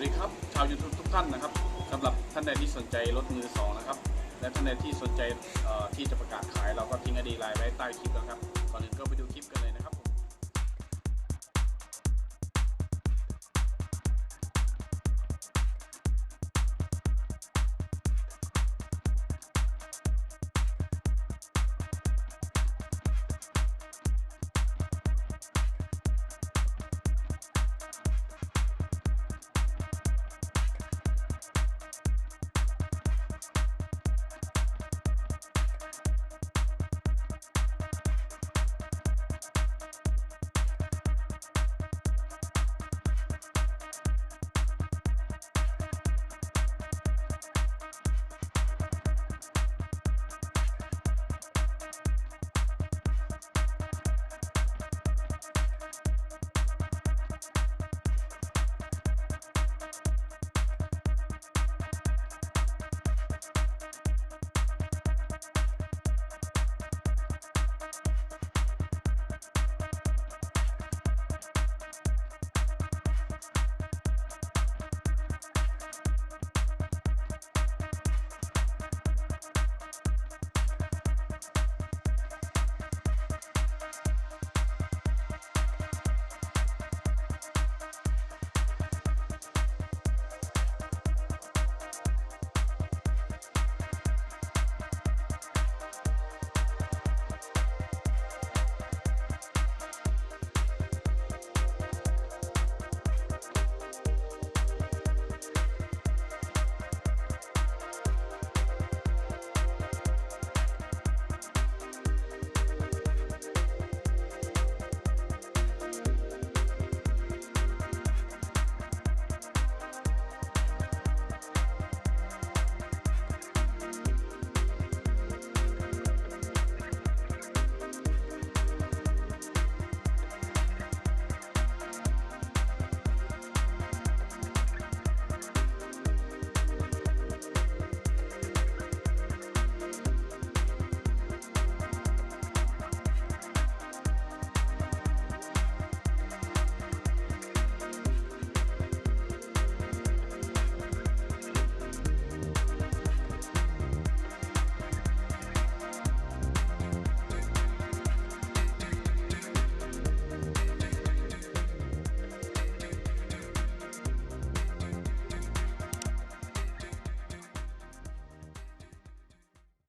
วัสดีครับชาวยูทูบทุกท่านนะครับสำหรับท่านใดที่สนใจรถมือสองนะครับ และท่านใดที่สนใจที่จะประกาศขายเราก็ทิ้งอดีไลน์ไว้ใต้คลิปแล้วครับก่อนอื่นก็ไปดูคลิปกันเลยนะครับ